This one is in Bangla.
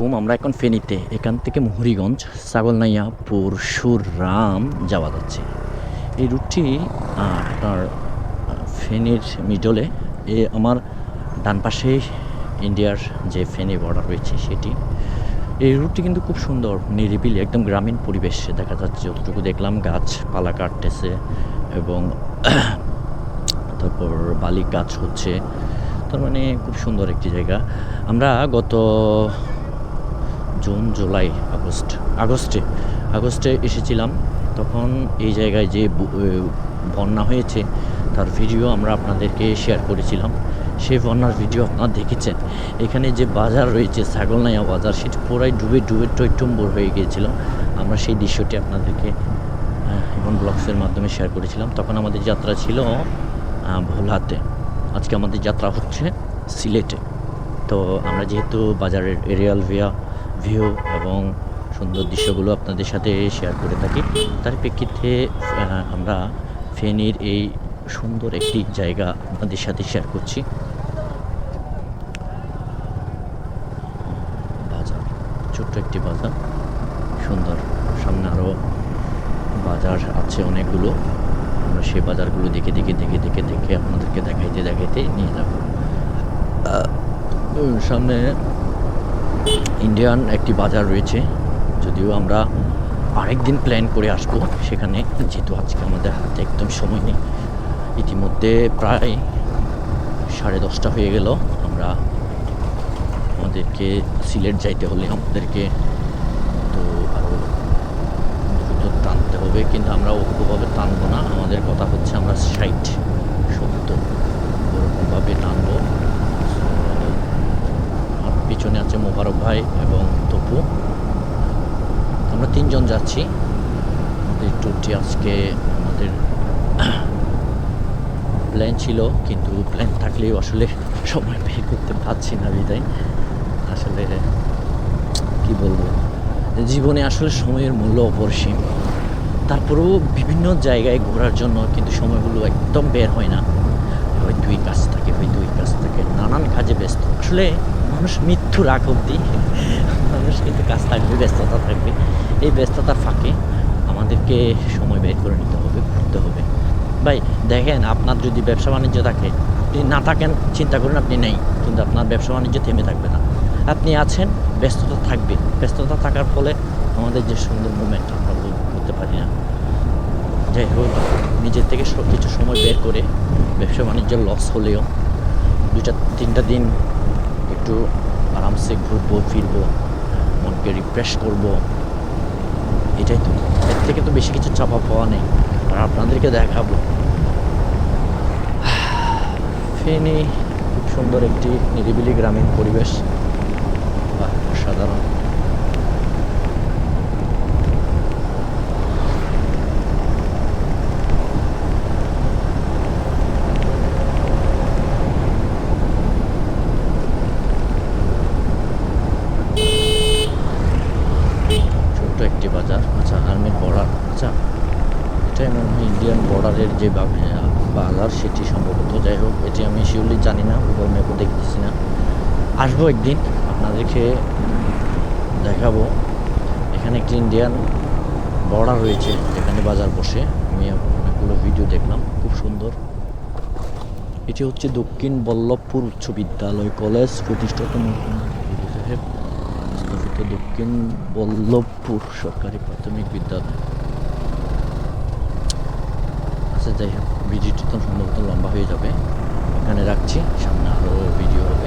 হুম, আমরা এখন ফেনীতে। এখান থেকে মুহুরীগঞ্জ ছাগলনাইয়া পরশুরাম যাওয়া যাচ্ছে। এই রুটটি আপনার ফেনীর মিডলে এ আমার ডান পাশে ইন্ডিয়ার যে ফেনী বর্ডার রয়েছে সেটি। এই রুটটি কিন্তু খুব সুন্দর, নিরিবিলি, একদম গ্রামীণ পরিবেশ দেখা যাচ্ছে। যতটুকু দেখলাম, গাছপালা কাটতেছে এবং তারপর বালি গাছ হচ্ছে। তার মানে খুব সুন্দর একটি জায়গা। আমরা গত জুন, জুলাই, আগস্ট। আগস্টে আগস্টে এসেছিলাম। তখন এই জায়গায় যে বন্যা হয়েছে, তার ভিডিও আমরা আপনাদেরকে শেয়ার করেছিলাম। সেই বন্যার ভিডিও আপনারা দেখেছেন। এখানে যে বাজার রয়েছে, ছাগলনাইয়া বাজার, সেটি পুরাই ডুবে ডুবে, টৈটম্বর হয়ে গিয়েছিল। আমরা সেই দৃশ্যটি আপনাদেরকে এবং ব্লগসের মাধ্যমে শেয়ার করেছিলাম। তখন আমাদের যাত্রা ছিল ভোলাতে। আজকে আমাদের যাত্রা হচ্ছে সিলেটে। তো আমরা যেহেতু বাজারের এরিয়াল ভিয়া ভিউ এবং সুন্দর দৃশ্যগুলো আপনাদের সাথে শেয়ার করে থাকি। তার প্রেক্ষিতে আমরা ফেনীর এই সুন্দর একটি জায়গা আপনাদের সাথে শেয়ার করছি। বাজার, ছোট্ট একটি বাজার। সুন্দর, সামনে আরও বাজার আছে অনেকগুলো। আমরা সেই বাজারগুলো দেখে দেখে দেখে দেখে দেখে আপনাদেরকে দেখাইতে দেখাইতে নিয়ে যাব। সামনে ইন্ডিয়ান একটি বাজার রয়েছে, যদিও আমরা আরেকদিন প্ল্যান করে আসব সেখানে, যেহেতু আজকে আমাদের হাতে একদম সময় নেই। ইতিমধ্যে প্রায় সাড়ে দশটা হয়ে গেল, আমরা আমাদেরকে সিলেট যাইতে হলে আমাদেরকে তো আরও দ্রুত টানতে হবে, কিন্তু আমরা ওরকমভাবে টানবো না আমাদের কথা হচ্ছে আমরা ষাট সত্তর ওরকমভাবে টানবো আর পিছনে আছে মোবারক ভাই এবং তপু। আমরা তিনজন যাচ্ছি। আমাদের ট্যুরটি আজকে আমাদের প্ল্যান ছিল, কিন্তু প্ল্যান থাকলেও আসলে সময় বের করতে পারছি না বিদায়। আসলে কি বলব? জীবনে আসলে সময়ের মূল্য অপরিসীম। তারপরেও বিভিন্ন জায়গায় ঘোরার জন্য কিন্তু সময়গুলো একদম বের হয় না। হয় দুই কাজ থাকে হয় দুই কাজ থাকে নানান কাজে ব্যস্ত। আসলে মানুষ মৃত্যুর আগ অব্দি মানুষ কিন্তু কাজ থাকবে ব্যস্ততা থাকবে। এই ব্যস্ততার ফাঁকে আমাদেরকে সময় বের করে নিতে হবে, ঘুরতে হবে। ভাই, দেখেন, আপনার যদি ব্যবসা বাণিজ্য থাকে, আপনি না থাকেন, চিন্তা করেন, আপনি নেই, কিন্তু আপনার ব্যবসা বাণিজ্য থেমে থাকবে না। আপনি আছেন, ব্যস্ততা থাকবে। ব্যস্ততা থাকার ফলে আমাদের যে সুন্দর মুভমেন্ট আমরা করতে পারি না। যাই হোক, নিজের থেকে সব কিছু সময় বের করে ব্যবসা বাণিজ্যের লস হলেও দুইটা, তিনটা দিন একটু আরামসে ঘুরবো, ফিরবো, মনকে রিফ্রেশ করব। এটাই তো। এর থেকে তো বেশি কিছু চাপা পাওয়া নেই। আর আপনাদেরকে দেখাবো। ফেনী খুব সুন্দর একটি নিরিবিলি গ্রামীণ পরিবেশ। বাহ, অসাধারণ ছোট্ট একটি বাজার আচ্ছা আর্মির বর্ডার আচ্ছা এটাই মনে হয় ইন্ডিয়ান বর্ডারের যে বাজার, সেটি সম্ভবত। যাই হোক, এটি আমি শিওরলি জানি না গুগল ম্যাপও দেখতেছি না। আসব একদিন, আপনাদেরকে দেখাবো। এখানে একটি ইন্ডিয়ান বর্ডার রয়েছে এখানে বাজার বসে। আমি অনেকগুলো ভিডিও দেখলাম, খুব সুন্দর। এটি হচ্ছে দক্ষিণ বল্লভপুর উচ্চ বিদ্যালয় কলেজ, প্রতিষ্ঠাতা দক্ষিণ বল্লভপুর সরকারি প্রাথমিক বিদ্যালয়। আছে, যাই হোক ভিডিওটি তো সম্ভবত লম্বা হয়ে যাবে। এখানে রাখছি, সামনে আরও ভিডিও হবে